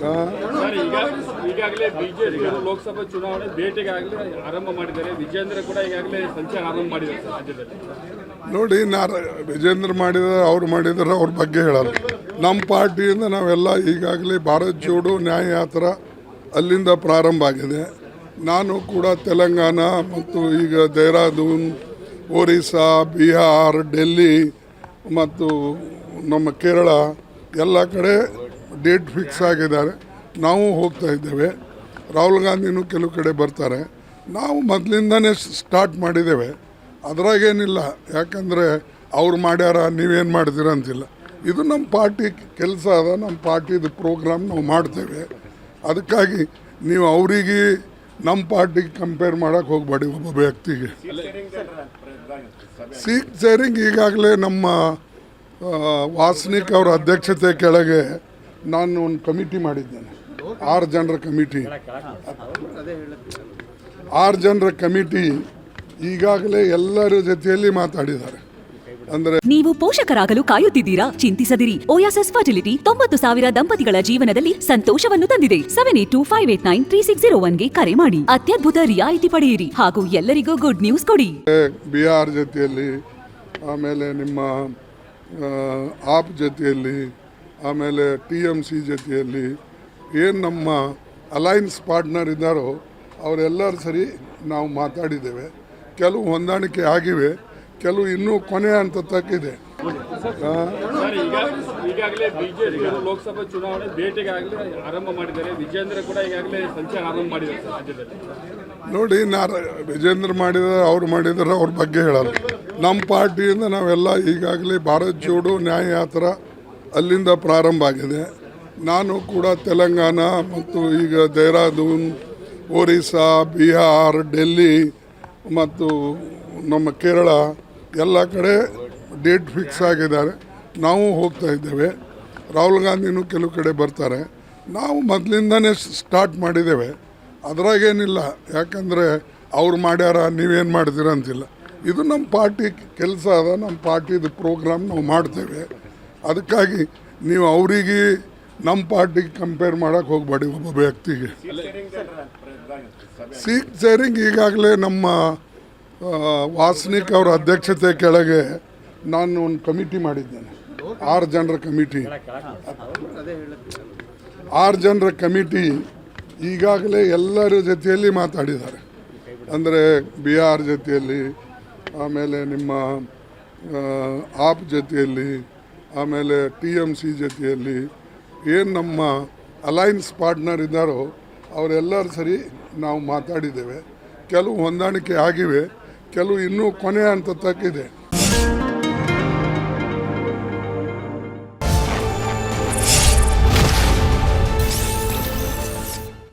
Sir, ಈಗ ಈಗಾಗಲೇ BJP Lok Sabha ಚುನಾವಣೆ ಭೇಟಿಗಾಗಲೇ ಆರಂಭ ಮಾಡಿದ್ದಾರೆ. ವಿಜೇಂದ್ರ ಕೂಡ ಈಗಾಗಲೇ ಸಂಚಾರ ಆರಂಭ ಮಾಡಿದ್ದಾರೆ ರಾಜ್ಯದಲ್ಲಿ. ನೋಡಿ, ನಾರ ವಿಜೇಂದ್ರ ಮಾಡಿದಾರೆ ಅವ್ರು ಮಾಡಿದಾರೆ ಅವ್ರ ಬಗ್ಗೆ ಹೇಳಲ್ಲ. ನಮ್ಮ ಪಾರ್ಟಿಯಿಂದ ನಾವೆಲ್ಲ ಈಗಾಗಲೇ ಭಾರತ್ ಜೋಡು ನ್ಯಾಯ ಯಾತ್ರ ಅಲ್ಲಿಂದ ಪ್ರಾರಂಭ ಆಗಿದೆ. ನಾನು ಕೂಡ ತೆಲಂಗಾಣ ಮತ್ತು ಈಗ ದೇಹರಾದೂನ್, ಒರಿಸ್ಸಾ, ಬಿಹಾರ್, ಡೆಲ್ಲಿ ಮತ್ತು ನಮ್ಮ ಕೇರಳ ಎಲ್ಲ ಕಡೆ ಡೇಟ್ ಫಿಕ್ಸ್ ಆಗಿದ್ದಾರೆ. ನಾವು ಹೋಗ್ತಾ ಇದ್ದೇವೆ. ರಾಹುಲ್ ಗಾಂಧಿನೂ ಕೆಲವು ಕಡೆ ಬರ್ತಾರೆ. ನಾವು ಮೊದಲಿಂದನೇ ಸ್ಟಾರ್ಟ್ ಮಾಡಿದ್ದೇವೆ. ಅದ್ರಾಗೇನಿಲ್ಲ ಯಾಕಂದರೆ ಅವ್ರು ಮಾಡ್ಯಾರ, ನೀವೇನು ಮಾಡ್ತೀರ ಅಂತಿಲ್ಲ. ಇದು ನಮ್ಮ ಪಾರ್ಟಿ ಕೆಲಸ ಅದ. ನಮ್ಮ ಪಾರ್ಟಿದು ಪ್ರೋಗ್ರಾಮ್ ನಾವು ಮಾಡ್ತೇವೆ. ಅದಕ್ಕಾಗಿ ನೀವು ಅವರಿಗೆ ನಮ್ಮ ಪಾರ್ಟಿಗೆ ಕಂಪೇರ್ ಮಾಡೋಕ್ಕೆ ಹೋಗಬೇಡಿ ಒಬ್ಬ ವ್ಯಕ್ತಿಗೆ. ಸೀಟ್ ಶೇರಿಂಗ್ ಈಗಾಗಲೇ ನಮ್ಮ ವಾಸನಿಕ್ ಅವರ ಅಧ್ಯಕ್ಷತೆ ಕೆಳಗೆ ನಾನು ಒಂದು ಕಮಿಟಿ ಮಾಡಿದ್ದೇನೆ. ಆರು ಜನರ ಕಮಿಟಿ. ಆರು ಜನರ ಕಮಿಟಿ ಈಗಾಗಲೇ ಎಲ್ಲರ ಜೊತೆಯಲ್ಲಿ ಮಾತಾಡಿದ್ದಾರೆ. ಅಂದರೆ ನೀವು ಪೋಷಕರಾಗಲು ಕಾಯುತ್ತಿದ್ದೀರಾ? ಚಿಂತಿಸದಿರಿ. ಓಯಾಸಸ್ ಫರ್ಟಿಲಿಟಿ ತೊಂಬತ್ತು ಸಾವಿರ ದಂಪತಿಗಳ ಜೀವನದಲ್ಲಿ ಸಂತೋಷವನ್ನು ತಂದಿದೆ. Seven eight two five eight nine three six zero ಒನ್ಗೆ ಕರೆ ಮಾಡಿ. ಅತ್ಯದ್ಭುತ ರಿಯಾಯಿತಿ ಪಡೆಯಿರಿ ಹಾಗೂ ಎಲ್ಲರಿಗೂ ಗುಡ್ ನ್ಯೂಸ್ ಕೊಡಿ. ಬಿಹಾರ್ ಜೊತೆಯಲ್ಲಿ ಆಮೇಲೆ ನಿಮ್ಮ ಆಪ್ ಜೊತೆಯಲ್ಲಿ ಆಮೇಲೆ ಟಿ ಎಂ ಸಿ ಜೊತೆಯಲ್ಲಿ ಏನು ನಮ್ಮ ಅಲೈನ್ಸ್ ಪಾರ್ಟ್ನರ್ ಇದ್ದಾರೋ ಅವರೆಲ್ಲರೂ ಸರಿ ನಾವು ಮಾತಾಡಿದ್ದೇವೆ. ಕೆಲವು ಹೊಂದಾಣಿಕೆ ಆಗಿವೆ ಕೆಲವು ಇನ್ನೂ ಕೊನೆ ಅಂತ ತಕ್ಕಿದೆ ಆ, ಸರ್ ಈಗ ಈಗಾಗಲೇ ಬಿಜೆಪಿ ಲೋಕಸಭಾ ಚುನಾವಣೆ ಭೇಟಿಗಾಗಲೇ ಆರಂಭ ಮಾಡಿದ್ದಾರೆ. ವಿಜೇಂದ್ರ ಕೂಡ ಈಗಾಗಲೇ ಸಂಚಾರ ಆರಂಭ ಮಾಡಿದ್ದಾರೆ ಸರ್ ರಾಜ್ಯದಲ್ಲಿ. ನೋಡಿ ನಾರ ವಿಜೇಂದ್ರ ಮಾಡಿದ್ರು ಅವ್ರು ಮಾಡಿದಾರೆ ಅವ್ರ ಬಗ್ಗೆ ಹೇಳಲ್ಲ. ನಮ್ಮ ಪಾರ್ಟಿಯಿಂದ ನಾವೆಲ್ಲ ಈಗಾಗಲೇ ಭಾರತ್ ಜೋಡೋ ನ್ಯಾಯ ಯಾತ್ರ ಅಲ್ಲಿಂದ ಪ್ರಾರಂಭ ಆಗಿದೆ. ನಾನು ಕೂಡ ತೆಲಂಗಾಣ ಮತ್ತು ಈಗ ದೇಹರಾದೂನ್, ಒರಿಸ್ಸಾ, ಬಿಹಾರ್, ಡೆಲ್ಲಿ ಮತ್ತು ನಮ್ಮ ಕೇರಳ ಎಲ್ಲ ಕಡೆ ಡೇಟ್ ಫಿಕ್ಸ್ ಆಗಿದ್ದಾರೆ. ನಾವು ಹೋಗ್ತಾ ಇದ್ದೇವೆ. ರಾಹುಲ್ ಗಾಂಧಿನೂ ಕೆಲವು ಕಡೆ ಬರ್ತಾರೆ. ನಾವು ಮೊದಲಿಂದನೇ ಸ್ಟಾರ್ಟ್ ಮಾಡಿದ್ದೇವೆ. ಅದ್ರಾಗೇನಿಲ್ಲ ಯಾಕಂದರೆ ಅವ್ರು ಮಾಡ್ಯಾರ, ನೀವೇನು ಮಾಡ್ತೀರ ಅಂತಿಲ್ಲ. ಇದು ನಮ್ಮ ಪಾರ್ಟಿ, ಕೆಲಸ ಅದ. ನಮ್ಮ ಪಾರ್ಟಿದು ಪ್ರೋಗ್ರಾಮ್ ನಾವು ಮಾಡ್ತೇವೆ. ಅದಕ್ಕಾಗಿ ನೀವು ಅವರಿಗೆ ನಮ್ಮ ಪಾರ್ಟಿಗೆ ಕಂಪೇರ್ ಮಾಡೋಕ್ಕೆ ಹೋಗಬೇಡಿ ಒಬ್ಬ ವ್ಯಕ್ತಿಗೆ. ಸೀಟ್ ಶೇರಿಂಗ್ ಈಗಾಗಲೇ ನಮ್ಮ ವಾಸನಿಕ್ ಅವರ ಅಧ್ಯಕ್ಷತೆ ಕೆಳಗೆ ನಾನು ಒಂದು ಕಮಿಟಿ ಮಾಡಿದ್ದೇನೆ. ಆರು ಜನರ ಕಮಿಟಿ ಆರು ಜನರ ಕಮಿಟಿ ಈಗಾಗಲೇ ಎಲ್ಲರ ಜೊತೆಯಲ್ಲಿ ಮಾತಾಡಿದ್ದಾರೆ. ಅಂದರೆ ಬಿ ಆರ್ ಜೊತೆಯಲ್ಲಿ, ಆಮೇಲೆ ನಿಮ್ಮ ಆಪ್ ಜೊತೆಯಲ್ಲಿ ಆಮೇಲೆ ಟಿ ಎಂ ಸಿ ಜೊತೆಯಲ್ಲಿ ಏನು ನಮ್ಮ ಅಲೈನ್ಸ್ ಪಾರ್ಟ್ನರ್ ಇದ್ದಾರೋ ಅವರೆಲ್ಲರೂ ಸರಿ ನಾವು ಮಾತಾಡಿದ್ದೇವೆ. ಕೆಲವು ಹೊಂದಾಣಿಕೆ ಆಗಿವೆ, ಕೆಲವು ಇನ್ನೂ ಕೊನೆ ಅಂತ ತಕ್ಕಿದೆ